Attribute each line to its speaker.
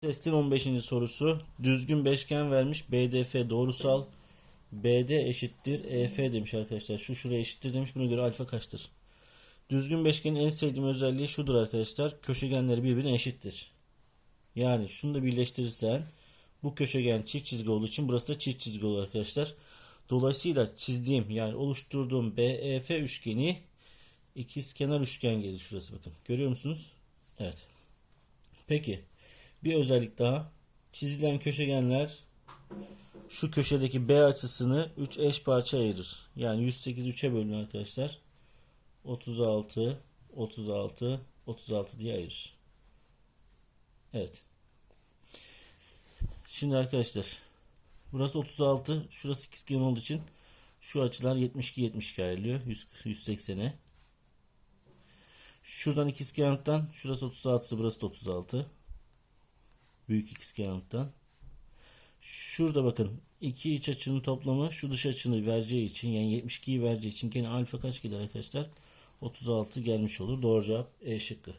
Speaker 1: Testin 15. sorusu. Düzgün beşgen vermiş. BDF doğrusal. BD eşittir EF demiş arkadaşlar. Şu şuraya eşittir demiş. Buna göre alfa kaçtır? Düzgün beşgenin en sevdiğim özelliği şudur arkadaşlar. Köşegenleri birbirine eşittir. Yani şunu da birleştirirsen bu köşegen çift çizgi olduğu için burası da çift çizgi olur arkadaşlar. Dolayısıyla çizdiğim yani oluşturduğum BEF üçgeni ikizkenar üçgen gelir şurası bakın. Görüyor musunuz? Evet. Peki bir özellik daha. Çizilen köşegenler şu köşedeki B açısını 3 eş parça ayırır. Yani 108 3'e bölün arkadaşlar. 36 36 36 diye ayırır. Evet. Şimdi arkadaşlar burası 36 şurası ikizkenar olduğu için şu açılar 72 72 ayrılıyor. 100, 180'e. Şuradan ikizkenarlıktan şurası 36 burası da 36. Büyük ikizkenarlıktan. Şurada bakın iki iç açının toplamı şu dış açını vereceği için yani 72'yi vereceği için gene alfa kaç gelir arkadaşlar? 36 gelmiş olur. Doğru cevap E şıkkı.